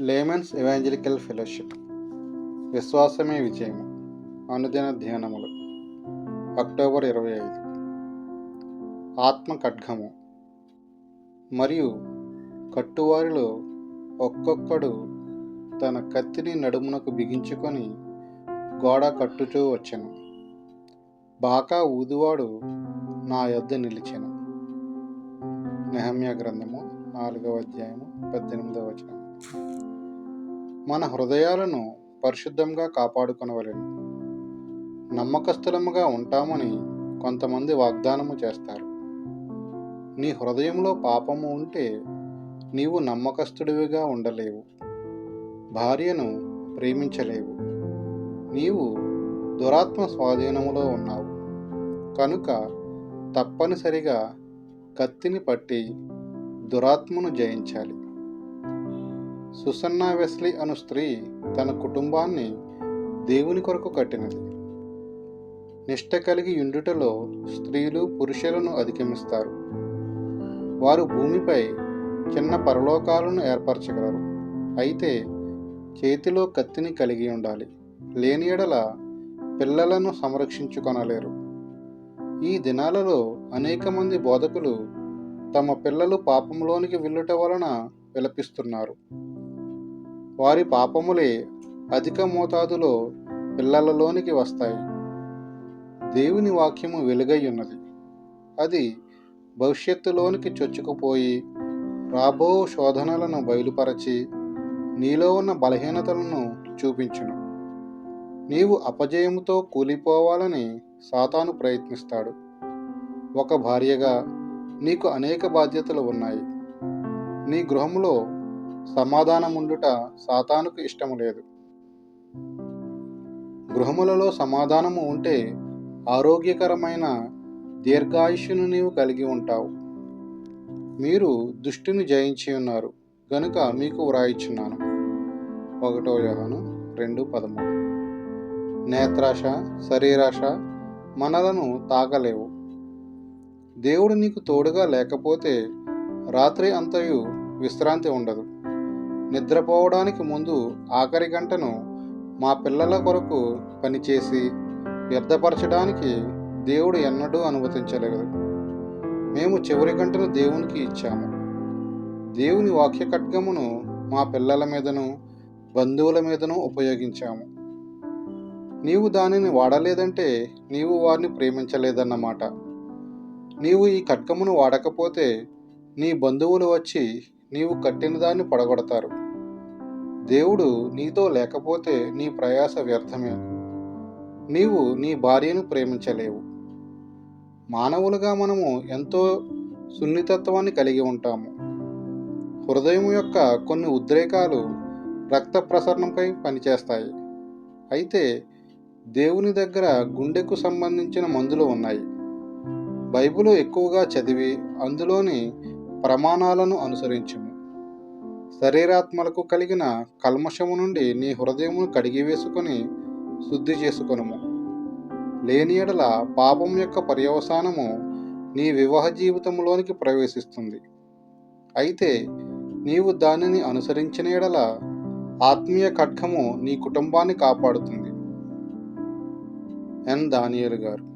Layman's evangelical fellowship. విశ్వాసమే విజయము అనుదిన ధ్యానములు. October ఇరవై ఐదు. ఆత్మ ఖడ్గము మరియు కట్టువారిలో ఒక్కొక్కడు తన కత్తిని నడుమునకు బిగించుకొని గోడ కట్టుచూ వచ్చాను. బాకా ఊదువాడు నా యొద్ద నిలిచెను. నెహమ్య గ్రంథము నాలుగవ అధ్యాయము పద్దెనిమిదవ వచనం. మన హృదయాలను పరిశుద్ధంగా కాపాడుకునవలెను. నమ్మకస్థులముగా ఉంటామని కొంతమంది వాగ్దానము చేస్తారు. నీ హృదయంలో పాపము ఉంటే నీవు నమ్మకస్తుడివిగా ఉండలేవు. భార్యను ప్రేమించలేవు. నీవు దురాత్మ స్వాధీనములో ఉన్నావు. కనుక తప్పనిసరిగా కత్తిని పట్టి దురాత్మను జయించాలి. సుసన్నా వెస్లీ అను స్త్రీ తన కుటుంబాన్ని దేవుని కొరకు కట్టినది. నిష్ట కలిగి యుండుటలో స్త్రీలు పురుషులను అధిగమిస్తారు. వారు భూమిపై చిన్న పరలోకాలను ఏర్పరచగలరు. అయితే చేతిలో కత్తిని కలిగి ఉండాలి. లేని ఎడల పిల్లలను సంరక్షించుకొనలేరు. ఈ దినాలలో అనేక మంది బోధకులు తమ పిల్లలు పాపంలోనికి వెళ్ళుట వలన విలపిస్తున్నారు. వారి పాపములే అధిక మోతాదులో పిల్లలలోనికి వస్తాయి. దేవుని వాక్యము వెలుగై ఉన్నది అది భవిష్యత్తులోనికి చొచ్చుకుపోయి రాబో శోధనలను బయలుపరచి నీలో ఉన్న బలహీనతలను చూపించును. నీవు అపజయముతో కూలిపోవాలని సాతాను ప్రయత్నిస్తాడు. ఒక భార్యగా నీకు అనేక బాధ్యతలు ఉన్నాయి. నీ గృహంలో సమాధానముండుట సాతానుకు ఇష్టము లేదు. గృహములలో సమాధానము ఉంటే ఆరోగ్యకరమైన దీర్ఘాయుష్యును నీవు కలిగి ఉంటావు. మీరు దుష్టిని జయించి ఉన్నారు. గనుక మీకు వ్రాయిచున్నాను. ఒకటో యోహాను రెండు పదమూడు. నేత్రాశ శరీరాశ మనలను తాగలేవు దేవుడు నీకు తోడుగా లేకపోతే రాత్రి అంతయు విశ్రాంతి ఉండదు. నిద్రపోవడానికి ముందు ఆఖరి గంటను మా పిల్లల కొరకు పనిచేసి వ్యర్థపరచడానికి దేవుడు ఎన్నడూ అనుమతించలేదు. మేము చివరి గంటను దేవునికి ఇచ్చాము. దేవుని వాక్య ఖడ్గమును మా పిల్లల మీదను బంధువుల మీదను ఉపయోగించాము. నీవు దానిని వాడలేదంటే నీవు వారిని ప్రేమించలేదన్నమాట. నీవు ఈ ఖడ్గమును వాడకపోతే నీ బంధువులు వచ్చి నీవు కట్టిన దాన్ని పడగొడతారు. దేవుడు నీతో లేకపోతే నీ ప్రయాస వ్యర్థమే నీవు నీ భార్యను ప్రేమించలేవు. మానవులుగా మనము ఎంతో సున్నితత్వాన్ని కలిగి ఉంటాము. హృదయం యొక్క కొన్ని ఉద్రేకాలు రక్త ప్రసరణపై పనిచేస్తాయి. అయితే దేవుని దగ్గర గుండెకు సంబంధించిన మందులు ఉన్నాయి. బైబిల్ ఎక్కువగా చదివి అందులోని ప్రమాణాలను అనుసరించము శరీరాత్మలకు కలిగిన కల్మషము నుండి నీ హృదయమును కడిగివేసుకొని శుద్ధి చేసుకొనుము. లేని ఎడల పాపం యొక్క పర్యవసానము నీ వివాహ జీవితంలోనికి ప్రవేశిస్తుంది. అయితే నీవు దానిని అనుసరించిన ఎడల ఆత్మీయ ఖడ్గము నీ కుటుంబాన్ని కాపాడుతుంది. ఎన్. దానియలు గారు.